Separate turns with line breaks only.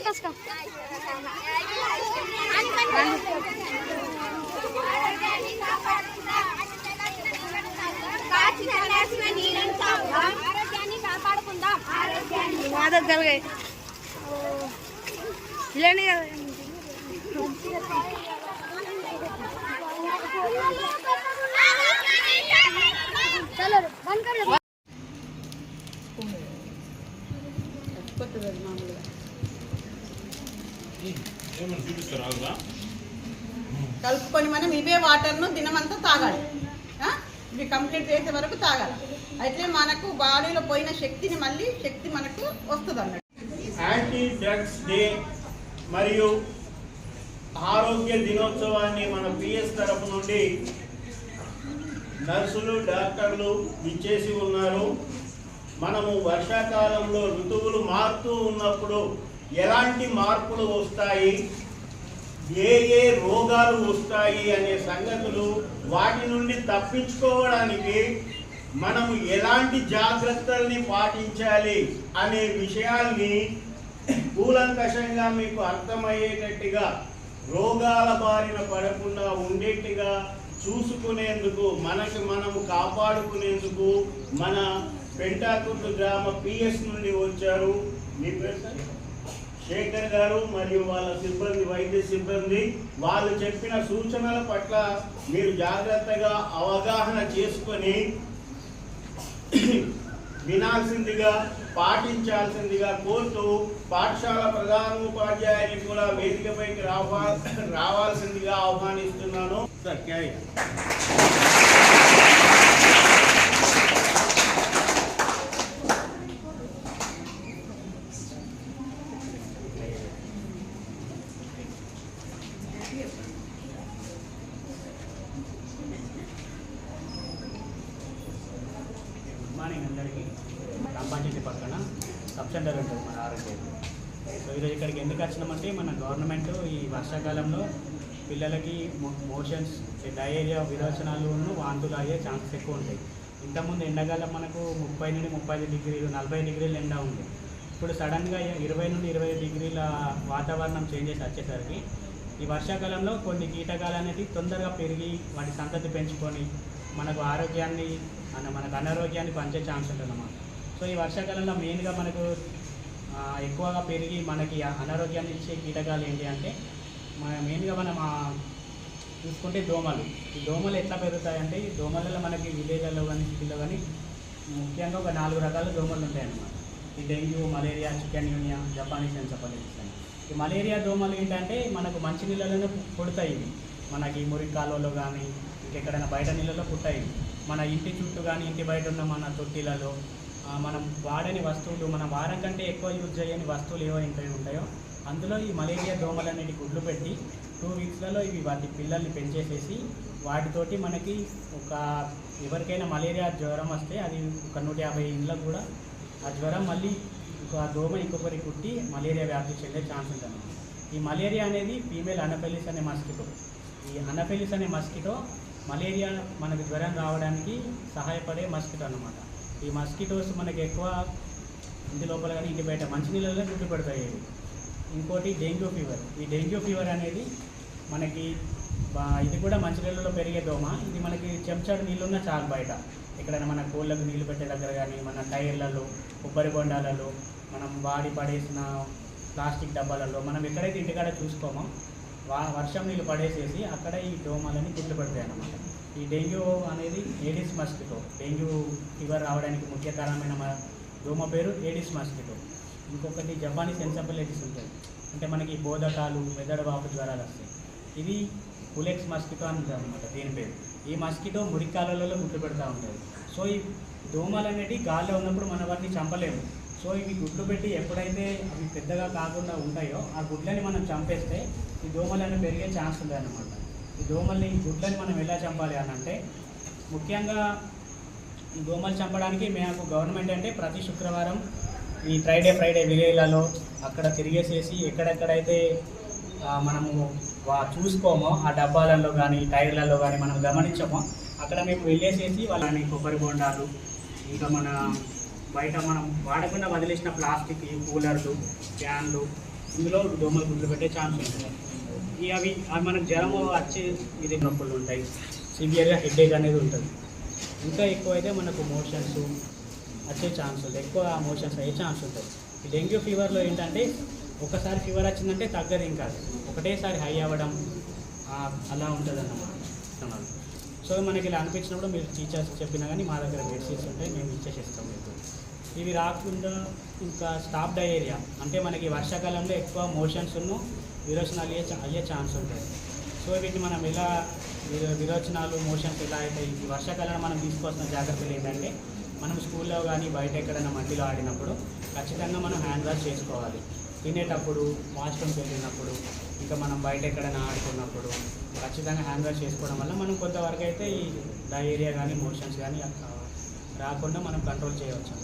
Focus కా
ఆరోగ్యాన్ని కాపాడుకుందాం
మదత్ కలిగాయి లేని కదా చలో బంద్ కర్
ఏమన్నా చూపిస్తారా ఆగుదా?
కలుపుకొని మనం ఇవే వాటర్ను దినమంతా తాగాలి. ఇవి కంప్లీట్ చేసే వరకు తాగాలి. అయితే మనకు బాడీలో పోయిన శక్తిని మళ్ళీ శక్తి మనకు వస్తుంది అన్నట్టు
యాంటీ డ్రగ్స్ డే మరియు ఆరోగ్య దినోత్సవాన్ని మన పిఎస్ తరపు నుండి నర్సులు డాక్టర్లు ఇచ్చేసి ఉన్నారు. మనము వర్షాకాలంలో ఋతువులు మారుతూ ఉన్నప్పుడు ఎలాంటి మార్పులు వస్తాయి? ఏ ఏ రోగాలు వస్తాయి అనే సంగతులు వాటి నుండి తప్పించుకోవడానికి మనం ఎలాంటి జాగ్రత్తల్ని పాటించాలి అనే విషయాల్ని కూలంకషంగా మీకు అర్థమయ్యేటట్టుగా రోగాల బారిన పడకుండా ఉండేట్టుగా చూసుకునేందుకు మనకి మనము కాపాడుకునేందుకు మన పెంటాకుర్తి గ్రామ పిఎస్ నుండి వచ్చారు. మీ పేరు శేఖర్ గారు మరియు వాళ్ళ సిబ్బంది వైద్య సిబ్బంది వాళ్ళు చెప్పిన సూచనల పట్ల మీరు జాగ్రత్తగా అవగాహన చేసుకొని వినాల్సిందిగా పాటించాల్సిందిగా కోరుతూ పాఠశాల ప్రధానోపాధ్యాయుని కూడా వేదికపైకి రావా రావాల్సిందిగా ఆహ్వానిస్తున్నాను. Sir carry.
మార్నింగ్ అందరికీ. గ్రామ పక్కన సబ్ సెంటర్ ఉంటుంది మన ఆరోగ్యం సో ఈరోజు ఇక్కడికి ఎందుకు వచ్చినామంటే మన గవర్నమెంట్ ఈ వర్షాకాలంలో పిల్లలకి మోషన్స్ డయేరియా విరోచనాలు వాంతులు అయ్యే ఛాన్సెస్ ఎక్కువ ఉంటాయి. ఇంతకుముందు ఎండాకాలం మనకు ముప్పై నుండి ముప్పై ఐదు డిగ్రీలు నలభై డిగ్రీలు ఎండ ఉంది ఇప్పుడు సడన్గా ఇరవై నుండి ఇరవై డిగ్రీల వాతావరణం చేంజెస్ వచ్చేసరికి ఈ వర్షాకాలంలో కొన్ని కీటకాలు అనేది తొందరగా పెరిగి వాటి సంతతి పెంచుకొని మనకు ఆరోగ్యాన్ని అన్న మనకు అనారోగ్యాన్ని పంచే ఛాన్స్ ఉంటుంది అన్నమాట సో ఈ వర్షాకాలంలో మెయిన్గా మనకు ఎక్కువగా పెరిగి మనకి అనారోగ్యాన్ని ఇచ్చే కీటకాలు ఏంటి అంటే మన మెయిన్గా మనం చూసుకుంటే దోమలు. ఈ దోమలు ఎట్లా పెరుగుతాయంటే ఈ దోమలలో మనకి విలేజ్లలో కానీ సిటీలో కానీ ముఖ్యంగా ఒక నాలుగు రకాల దోమలు ఉంటాయన్నమాట. ఈ dengue malaria chikungunya Japanese అని అని ఈ మలేరియా దోమలు ఏంటంటే మనకు మంచి నీళ్ళలోనే పుడతాయి. మనకి మురికి కాలువలో కానీ ఎక్కడైనా బయట నీళ్ళలో పుట్టాయి. మన ఇంటి చుట్టూ కానీ ఇంటి బయట ఉన్న మన తొట్టిలలో మనం వాడని వస్తువులు మన వారం కంటే ఎక్కువ యూజ్ చేయని వస్తువులు ఏవైతే ఉంటాయో అందులో ఈ మలేరియా దోమలు అనేటి గుడ్లు పెట్టి టూ వీక్స్లలో ఇవి వాటి పిల్లల్ని పెంచేసేసి వాటితోటి మనకి ఒక ఎవరికైనా మలేరియా జ్వరం వస్తే అది ఒక నూట యాభై ఇండ్లకు కూడా ఆ జ్వరం మళ్ళీ ఒక దోమ ఇంకొకరి కుట్టి మలేరియా వ్యాప్తి చెందే ఛాన్స్ ఉంటుంది. ఈ మలేరియా అనేది ఫీమేల్ అనఫెలిస్ అనే మస్కిటో. ఈ అనఫెలిస్ అనే మస్కిటో మలేరియా మనకు జ్వరం రావడానికి సహాయపడే మస్కిటో అన్నమాట. ఈ మస్కిటోస్ మనకి ఎక్కువ ఇంటి లోపల కానీ ఇంటి బయట మంచినీళ్ళలో గుడ్డు పెడతాయి. ఇవి. ఇంకోటి డెంగ్యూ ఫీవర్. ఈ డెంగ్యూ ఫీవర్ అనేది మనకి ఇది కూడా మంచినీళ్ళలో పెరిగే దోమ. ఇది మనకి చెంచాడు నీళ్ళున్న చాలు బయట. ఎక్కడైనా మన కోళ్ళకు నీళ్ళు పెట్టే దగ్గర కానీ మన టైర్లలో కొబ్బరి బొండాలలో మనం వాడి పడేసిన ప్లాస్టిక్ డబ్బాలలో మనం ఎక్కడైతే ఇంటికాడ చూసుకోమో వర్షం నీళ్ళు పడేసేసి అక్కడ ఈ దోమలని గుడ్లు పడతాయి అన్నమాట. ఈ డెంగ్యూ అనేది ఏడిస్ మస్కిటో. డెంగ్యూ ఫీవర్ రావడానికి ముఖ్య కారణమైన దోమ పేరు ఏడిస్ మస్కిటో. ఇంకొకటి జపానీస్ ఎన్సెఫలైటిస్ ఉంటుంది అంటే మనకి బోధకాలు మెదడు వాపు జ్వరాలు వస్తాయి. ఇది పులెక్స్ మస్కిటో అంటారు అనమాట దీని పేరు. ఈ మస్కిటో మురికాలలో గుడ్లు పెడతా ఉంటుంది సో ఈ దోమలు అనేవి గాల్లో ఉన్నప్పుడు మన వాటిని చంపలేము. సో ఇవి గుడ్లు పెట్టి ఎప్పుడైతే అవి పెద్దగా కాకుండా ఉంటాయో ఆ గుడ్లని మనం చంపేస్తే ఈ దోమలను పెరిగే ఛాన్స్ ఉందన్నమాట. ఈ దోమల్ని ఈ గుడ్లని మనం ఎలా చంపాలి అని అంటే ముఖ్యంగా ఈ దోమలు చంపడానికి మేము గవర్నమెంట్ అంటే ప్రతి శుక్రవారం ఈ ఫ్రైడే ఫ్రైడే విలేజ్లలో అక్కడ తిరిగేసేసి ఎక్కడెక్కడైతే మనము చూసుకోమో ఆ డబ్బాలలో కానీ టైర్లలో కానీ మనం గమనించమో అక్కడ మేము వెళ్ళేసేసి వాళ్ళని కొబ్బరి బొండాలు ఇంకా మన బయట మనం వాడకుండా వదిలేసిన ప్లాస్టిక్ కూలర్లు ఫ్యాన్లు ఇందులో దోమలు గుడ్లు పెట్టే ఛాన్స్ ఉంటుంది. అవి అవి మనకు జ్వరం వచ్చి ఇది నొప్పులు ఉంటాయి. సివియర్గా హెడ్ఏక్ అనేది ఉంటుంది. ఇంకా ఎక్కువ అయితే మనకు మోషన్స్ వచ్చే ఛాన్స్ ఉంటుంది ఎక్కువ మోషన్స్ అయ్యే ఛాన్స్ ఉంటుంది ఈ డెంగ్యూ ఫీవర్లో ఏంటంటే ఒకసారి ఫీవర్ వచ్చిందంటే తగ్గదు ఇంకా ఒకటేసారి హై అవ్వడం అలా ఉంటుంది అన్నమాట సో మనకి ఇలా అనిపించినప్పుడు మీరు టీచర్స్ చెప్పినా కానీ మా దగ్గర మెడిసిన్స్ ఉంటాయి మేము ఇచ్చేసేస్తాం మీకు. ఇవి రాకుండా ఇంకా స్టాప్ డయేరియా అంటే మనకి వర్షాకాలంలో ఎక్కువ మోషన్స్ను విరోచనాలు అయ్యే అయ్యే ఛాన్స్ ఉంటుంది సో వీటిని మనం ఎలా విరోచనాలు మోషన్స్ ఎలా అవుతాయి ఈ వర్షాకాలంలో మనం తీసుకోవాల్సిన జాగ్రత్తలు ఏంటంటే మనం స్కూల్లో కానీ బయట ఎక్కడైనా మట్టిలో ఆడినప్పుడు ఖచ్చితంగా మనం హ్యాండ్ వాష్ చేసుకోవాలి. తినేటప్పుడు వాష్రూమ్కి వెళ్ళినప్పుడు ఇంకా మనం బయట ఎక్కడైనా ఆడుకున్నప్పుడు ఖచ్చితంగా హ్యాండ్ వాష్ చేసుకోవడం వల్ల మనం కొంతవరకు అయితే ఈ డయేరియా కానీ మోషన్స్ కానీ రాకుండా మనం కంట్రోల్ చేయవచ్చు